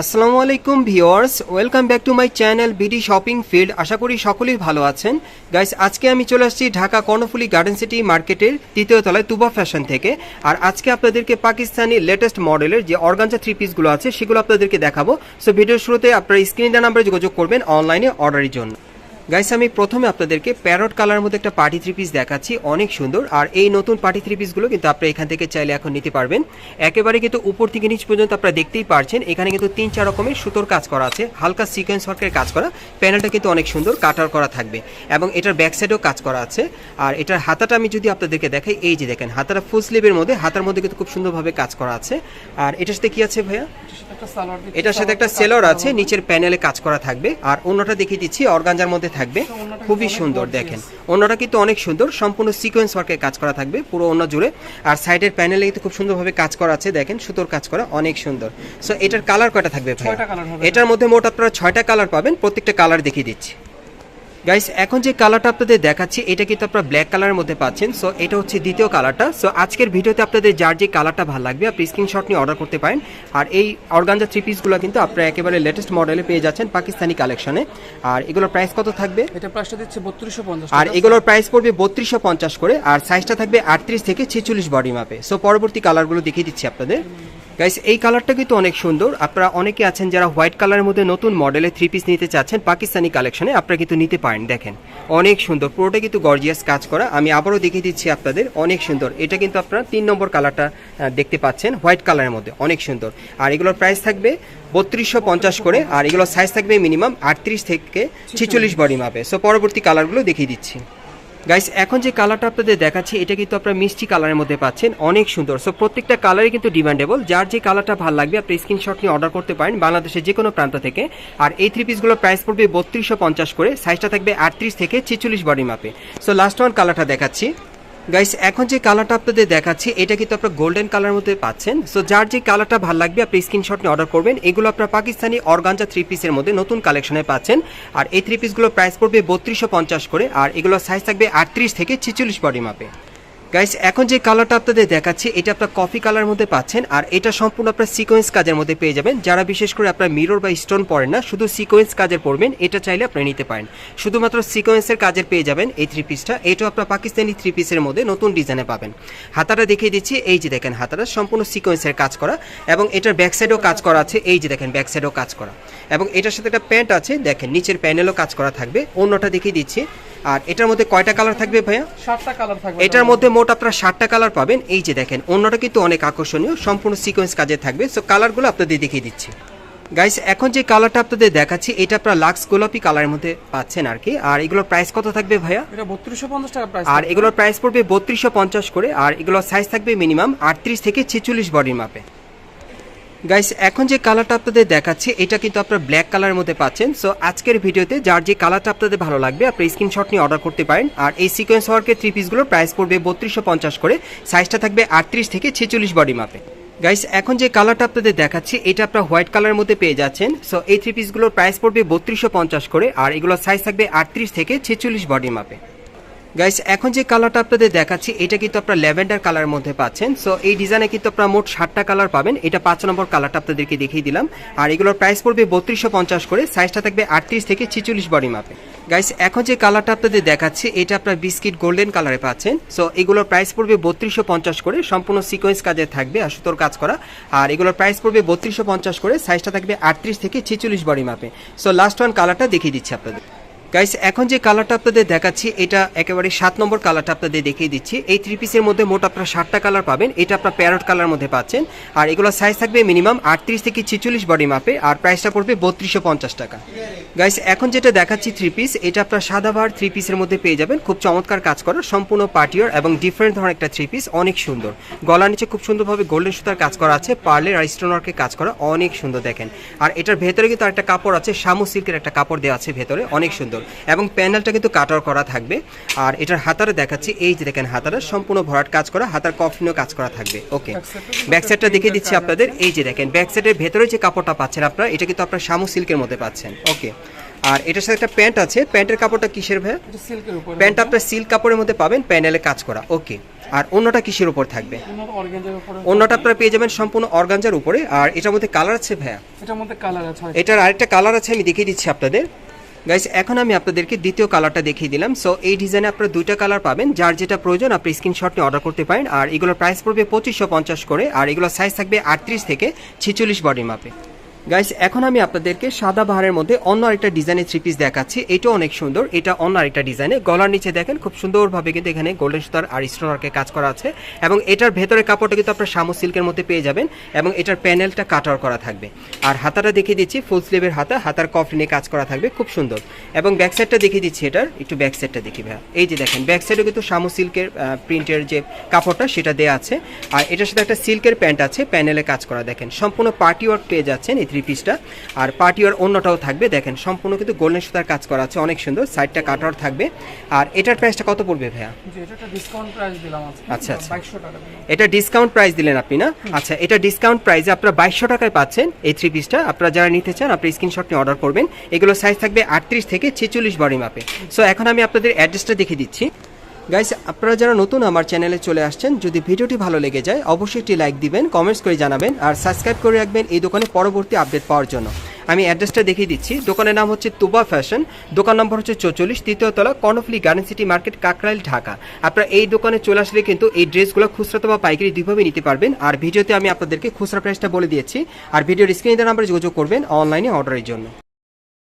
আসসালামু আলাইকুম viewers welcome back to my channel BD shopping field. আশা করি সকলেই ভালো আছেন। গাইস, আজকে আমি চলে আসছি ঢাকা কর্ণফুলি গার্ডেন সিটি মার্কেটের তৃতীয় তলায় তুবা ফ্যাশন থেকে। আর আজকে আপনাদেরকে পাকিস্তানি লেটেস্ট মডেলের যে অর্গানজা থ্রি পিসগুলো আছে, সেগুলো আপনাদেরকে দেখাবো। সো ভিডিওর শুরুতে আপনারা স্ক্রিন নাম্বারে যোগাযোগ করবেন অনলাইনে অর্ডারের জন্য। গাইস আমি প্রথমে আপনাদেরকে প্যারট কালার মধ্যে একটা পার্টি থ্রি পিস দেখাচ্ছি। অনেক সুন্দর। আর এই নতুন পার্টি থ্রি পিসগুলো কিন্তু আপনারা এখান থেকে চাইলে এখন নিতে পারবেন। একেবারে কিন্তু উপর থেকে নিচ পর্যন্ত আপনারা দেখতেই পারছেন। এখানে কিন্তু তিন চার রকমের সুতোর কাজ করা আছে। হালকা সিকোয়েন্স ওয়ার্কের কাজ করা। প্যানেলটা কিন্তু অনেক সুন্দর। কাটার করা থাকবে। এবং এটার ব্যাক সাইডেও কাজ করা আছে। আর এটার হাতাটা আমি যদি আপনাদেরকে দেখাই এই যে দেখেন হাতাটা ফুল স্লিভের মধ্যে হাতার মধ্যে কিন্তু খুব সুন্দরভাবে কাজ করা আছে। আর এটার সাথে কি আছে ভাইয়া? এটার সাথে একটা সেলর আছে। নিচের প্যানেলে কাজ করা থাকবে। আর অন্যটা দেখিয়ে দিচ্ছি অর্গানজার মধ্যে থাকবে খুবই সুন্দর দেখেন। অন্যটা কিন্তু অনেক সুন্দর সম্পূর্ণ সিকোয়েন্স ওয়ার্কের কাজ করা থাকবে পুরো অন্য জুড়ে। আর সাইডের প্যানেলে কিন্তু খুব সুন্দরভাবে কাজ করা আছে দেখেন সুতোর কাজ করা অনেক সুন্দর। সো এটার কালার কয়টা থাকবে ভাই এটার মধ্যে মোট আপনারা ছয়টা কালার পাবেন প্রত্যেকটা কালার দেখিয়ে দিচ্ছি। গাইস এখন যে কালারটা আপনাদের দেখাচ্ছি এটা কিন্তু আপনারা ব্ল্যাক কালারের মধ্যে পাচ্ছেন। সো এটা হচ্ছে দ্বিতীয় কালারটা সো আজকের ভিডিওতে আপনাদের যার যে কালারটা ভালো লাগবে আপনি স্ক্রিনশট নিয়ে অর্ডার করতে পারেন। আর এই অর্গানজা থ্রি পিসগুলো কিন্তু আপনারা একেবারে লেটেস্ট মডেলে পেয়ে যাচ্ছেন পাকিস্তানি কালেকশনে আর এগুলোর প্রাইস কত থাকবে? এটা প্রাইসটা দিচ্ছে বত্রিশশো পঞ্চাশ আর এগুলোর প্রাইস পড়বে বত্রিশশো পঞ্চাশ করে। আর সাইজটা থাকবে আটত্রিশ থেকে ছেচল্লিশ বডি মাপে সো পরবর্তী কালারগুলো দেখিয়ে দিচ্ছি আপনাদের। গাইস এই কালারটা কিন্তু অনেক সুন্দর। আপনারা অনেকে আছেন যারা হোয়াইট কালারের মধ্যে নতুন মডেলের থ্রি পিস নিতে চাচ্ছেন, পাকিস্তানি কালেকশনে আপনারা কিন্তু নিতে পারেন, দেখেন। অনেক সুন্দর পুরোটা কিন্তু গর্জিয়াস কাজ করা। আমি আবারও দেখিয়ে দিচ্ছি আপনাদের, অনেক সুন্দর। এটা কিন্তু আপনারা তিন নম্বর কালারটা দেখতে পাচ্ছেন হোয়াইট কালারের মধ্যে, অনেক সুন্দর। আর এগুলোর প্রাইস থাকবে বত্রিশশো পঞ্চাশ করে, আর এগুলোর সাইজ থাকবে মিনিমাম আটত্রিশ থেকে ছেচল্লিশ বডি মাপে। সো পরবর্তী কালারগুলো দেখিয়ে দিচ্ছি। গাইস এখন যে কালারটা আপনাদের দেখাচ্ছি, এটা কিন্তু আপনারা মিষ্টি কালারের মধ্যে পাচ্ছেন। অনেক সুন্দর। সো প্রত্যেকটা কালারই কিন্তু ডিমান্ডেবল যার যে কালারটা ভালো লাগবে, আপনি স্ক্রিনশট নিয়ে অর্ডার করতে পারেন বাংলাদেশের যে কোনো প্রান্ত থেকে। আর এই থ্রি পিসগুলোর প্রাইস পড়বে বত্রিশশো পঞ্চাশ করে। সাইজটা থাকবে আটত্রিশ থেকে ছেচল্লিশ বডি মাপে সো লাস্ট ওয়ান কালারটা দেখাচ্ছি। গাইস এখন যে কালারটা আপনাদের দেখাচ্ছি, এটা কিন্তু আপনার গোল্ডেন কালার মধ্যে পাচ্ছেন। সো যার যে কালারটা ভালো লাগবে, আপনি স্ক্রিনশট নিয়ে অর্ডার করবেন। এগুলো আপনার পাকিস্তানি অর্গানজা থ্রি পিসের মধ্যে নতুন কালেকশনে পাচ্ছেন। আর এই থ্রি পিসগুলো প্রাইস পড়বে বত্রিশশো পঞ্চাশ করে। আর এগুলো সাইজ থাকবে আটত্রিশ থেকে ছেচল্লিশ বডি মাপে গাইস এখন যে কালারটা আপনাদের দেখাচ্ছি, এটা আপনার কফি কালার মধ্যে পাচ্ছেন, আর এটা সম্পূর্ণ আপনার সিকোয়েন্স কাজের মধ্যে পেয়ে যাবেন। যারা বিশেষ করে আপনার মিরর বা স্টোন পড়েন না, শুধু সিকোয়েন্স কাজের পড়বেন, এটা চাইলে আপনি নিতে পারেন। শুধুমাত্র সিকোয়েন্সের কাজের পেয়ে যাবেন এই থ্রি পিসটা এটাও আপনার পাকিস্তানি থ্রি পিসের মধ্যে নতুন ডিজাইনে পাবেন। হাতাটা দেখিয়ে দিচ্ছি, এই যে দেখেন হাতাটা, সম্পূর্ণ সিকোয়েন্সের কাজ করা, এবং এটার ব্যাক সাইডেও কাজ করা আছে, এই যে দেখেন ব্যাক সাইডেও কাজ করা। এবং এটার সাথে একটা প্যান্ট আছে, দেখেন, নিচের প্যানেলও কাজ করা থাকবে। অন্যটা দেখিয়ে দিচ্ছি আর এটার মধ্যে কয়টা কালার থাকবে ভাইয়া? সাতটা কালার থাকবে এটার মধ্যে। মোট আপনারা ষাটটা কালার পাবেন। এই যে দেখেন অন্যটা কিন্তু অনেক আকর্ষণীয় সম্পূর্ণ সিকোয়েন্স কাজে থাকবে। সো কালারগুলো আপনাদের দেখিয়ে দিচ্ছি। গাইস এখন যে কালারটা আপনাদের দেখাচ্ছি এটা আপনারা লাক্স গোলাপি কালারের মধ্যে পাচ্ছেন আর কি। আর এগুলোর প্রাইস কত থাকবে ভাইয়া? এটা বত্রিশশো পঞ্চাশ টাকা প্রাইস আর এগুলোর প্রাইস পড়বে বত্রিশশো পঞ্চাশ করে আর এগুলোর সাইজ থাকবে মিনিমাম আটত্রিশ থেকে ছেচল্লিশ বডির মাপে গাইস এখন যে কালারটা আপনাদের দেখাচ্ছি, এটা কিন্তু আপনারা ব্ল্যাক কালারের মধ্যে পাচ্ছেন। সো আজকের ভিডিওতে যার যে কালারটা আপনাদের ভালো লাগবে আপনি স্ক্রিনশট নিয়ে অর্ডার করতে পারেন। আর এই সিকোয়েন্স ওয়ার্কের থ্রি পিসগুলোর প্রাইস পড়বে বত্রিশশো পঞ্চাশ করে। সাইজটা থাকবে আটত্রিশ থেকে ছেচল্লিশ বডি মাপে গাইস এখন যে কালারটা আপনাদের দেখাচ্ছি, এটা আপনারা হোয়াইট কালারের মধ্যে পেয়ে যাচ্ছেন। সো এই থ্রি পিসগুলোর প্রাইস পড়বে বত্রিশশো পঞ্চাশ করে। আর এগুলোর সাইজ থাকবে আটত্রিশ থেকে ছেচল্লিশ বডি মাপে গাইস এখন যে কালারটা আপনাদের দেখাচ্ছি, এটা কিন্তু আপনারা ল্যাভেন্ডার কালার মধ্যে পাচ্ছেন। সো এই ডিজাইনে কিন্তু আপনারা মোট ষাটটা কালার পাবেন। এটা পাঁচ নম্বর কালারটা আপনাদেরকে দেখিয়ে দিলাম। আর এগুলোর প্রাইস পড়বে বত্রিশশো পঞ্চাশ করে। সাইজটা থাকবে আটত্রিশ থেকে ছেচল্লিশ বডি মাপে গাইস এখন যে কালারটা আপনাদের দেখাচ্ছি, এটা আপনার বিস্কিট গোল্ডেন কালারে পাচ্ছেন। সো এগুলোর প্রাইস পড়বে বত্রিশশো পঞ্চাশ করে। সম্পূর্ণ সিকোয়েন্স কাজে থাকবে আর সুতোর কাজ করা। আর এগুলোর প্রাইস পড়বে বত্রিশশো পঞ্চাশ করে। সাইজটা থাকবে আটত্রিশ থেকে ছেচল্লিশ বডি মাপে সো লাস্ট ওয়ান কালারটা দেখিয়ে দিচ্ছি আপনাদের। গাইস এখন যে কালারটা আপনাদের দেখাচ্ছি, এটা একেবারে সাত নম্বর কালারটা আপনাদের দেখিয়ে দিচ্ছি। এই থ্রি পিসের মধ্যে মোট আপনারা ষাটটা কালার পাবেন। এটা আপনার প্যারট কালার মধ্যে পাচ্ছেন। আর এগুলো সাইজ থাকবে মিনিমাম আটত্রিশ থেকে ছেচল্লিশ বডি মাপে আর প্রাইসটা পড়বে বত্রিশশো পঞ্চাশ টাকা। গাইস এখন যেটা দেখাচ্ছি থ্রি পিস এটা আপনার সাদা বার থ্রি পিসের মধ্যে পেয়ে যাবেন। খুব চমৎকার কাজ করা, সম্পূর্ণ পার্টিয়ার এবং ডিফারেন্ট ধরনের একটা থ্রি পিস অনেক সুন্দর। গলার নিচে খুব সুন্দরভাবে গোল্ডেন সুতার কাজ করা আছে পার্লের আর স্টোন ওয়ার্কের কাজ করা, অনেক সুন্দর দেখেন। আর এটার ভেতরে কিন্তু একটা কাপড় আছে, শামু সিল্কের একটা কাপড় দেওয়া আছে ভেতরে, অনেক সুন্দর। এবং প্যানেলটা কিন্তু কাটার করা থাকবে। আর এটার হাতারে দেখাচ্ছি এই যে দেখেন হাতারা সম্পূর্ণ ভরাট কাজ করা হাতার কফিনও কাজ করা থাকবে। ওকে। ব্যাক সাইডটা দেখিয়ে দিচ্ছি আপনাদের। এই যে দেখেন ব্যাক সাইডের ভেতরে যে কাপড়টা পাচ্ছেন আপনারা এটা কিন্তু আপনার শামু সিল্কের মধ্যে পাচ্ছেন। ওকে। আর এটার সাথে একটা প্যান্ট আছে। প্যান্টের কাপড়টা কিসের ভাই এটা সিল্কের উপরে। প্যান্ট আপনার সিল্ক কাপড়ের মধ্যে পাবেন প্যানেলে কাজ করা। ওকে। আর অন্যটা কিসের উপর থাকবে? অন্যটা আপনারা পেয়ে যাবেন সম্পূর্ণ অর্গানজার উপরে। আর এটার মধ্যে কালার আছে ভাইয়া? এটার মধ্যে কালার আছে। এটার আরেকটা কালার আছে আমি দেখিয়ে দিচ্ছি আপনাদের। গাইস এখন আমি আপনাদেরকে দ্বিতীয় কালারটা দেখিয়ে দিলাম। সো এই ডিজাইনে আপনারা দুইটা কালার পাবেন। যার যেটা প্রয়োজন, আপনি স্ক্রিনশট নিয়ে অর্ডার করতে পারেন। আর এগুলোর প্রাইস পড়বে পঁচিশশো পঞ্চাশ করে। আর এগুলোর সাইজ থাকবে আটত্রিশ থেকে ছেচল্লিশ বডি মাপে গাইস এখন আমি আপনাদেরকে সাদা বাহারের মধ্যে অন্য আরেকটা ডিজাইনের থ্রি পিস দেখাচ্ছি। এটাও অনেক সুন্দর। এটা অন্য আরেকটা ডিজাইনে গলার নিচে দেখেন, খুব সুন্দরভাবে কিন্তু এখানে গোল্ডেন সুতার আর স্টোন ওয়ার্কের কাজ করা আছে। এবং এটার ভেতরের কাপড়টা কিন্তু আপনার শামু সিল্কের মধ্যে পেয়ে যাবেন এবং এটার প্যানেলটা কাটার করা থাকবে। আর হাতাটা দেখিয়ে দিচ্ছি ফুল স্লিভের হাতা। হাতার কফলিনে কাজ করা থাকবে, খুব সুন্দর। এবং ব্যাক সাইডটা দেখিয়ে দিচ্ছি এটার। একটু ব্যাক সাইডটা দেখি ভাইয়া। এই যে দেখেন ব্যাক সাইডে কিন্তু শামু সিল্কের প্রিন্টের যে কাপড়টা, সেটা দেওয়া আছে। আর এটার সাথে একটা সিল্কের প্যান্ট আছে প্যানেলে কাজ করা। দেখেন, সম্পূর্ণ পার্টি ওয়ার্ক পেয়ে যাচ্ছেন। থ্রি পিসটা আর পার্টি ওয়ার অন্যটাও থাকবে। দেখেন সম্পূর্ণ কিন্তু গোল্ডেন সুতার কাজ করা আছে অনেক সুন্দর। সাইডটা কাটার থাকবে। আর এটার প্রাইসটা কত পড়বে ভাইয়া? এটা ডিসকাউন্ট প্রাইস আচ্ছা, আচ্ছা। এটা ডিসকাউন্ট প্রাইস দিলেন আপনি না? আচ্ছা এটা ডিসকাউন্ট প্রাইসে আপনারা বাইশশো টাকায় পাচ্ছেন এই থ্রি পিসটা আপনারা যারা নিতে চান আপনি স্ক্রিনশট নিয়ে অর্ডার করবেন। এগুলো সাইজ থাকবে আটত্রিশ থেকে ছেচল্লিশ বডি মাপে সো এখন আমি আপনাদের অ্যাড্রেসটা দেখিয়ে দিচ্ছি। গাইস আপনারা যারা নতুন আমার চ্যানেলে চলে আসছেন, যদি ভিডিওটি ভালো লেগে যায়, অবশ্যই একটি লাইক দিবেন কমেন্টস করে জানাবেন, আর সাবস্ক্রাইব করে রাখবেন এই দোকানে পরবর্তী আপডেট পাওয়ার জন্য। আমি অ্যাড্রেসটা দেখিয়ে দিচ্ছি। দোকানের নাম হচ্ছে তুবা ফ্যাশন দোকান নম্বর হচ্ছে চৌচল্লিশ, তৃতীয় তলা, Karnaphuli garden city market Kakrail, Dhaka. আপনারা এই দোকানে চলে আসলে কিন্তু এই ড্রেসগুলো খুচরা বা পাইকারি দুইভাবে নিতে পারবেন। আর ভিডিওতে আমি আপনাদেরকে খুচরা প্রাইসটা বলে দিয়েছি। আর ভিডিওর স্ক্রিনে নাম্বারে যোগাযোগ করবেন অনলাইনে অর্ডারের জন্য।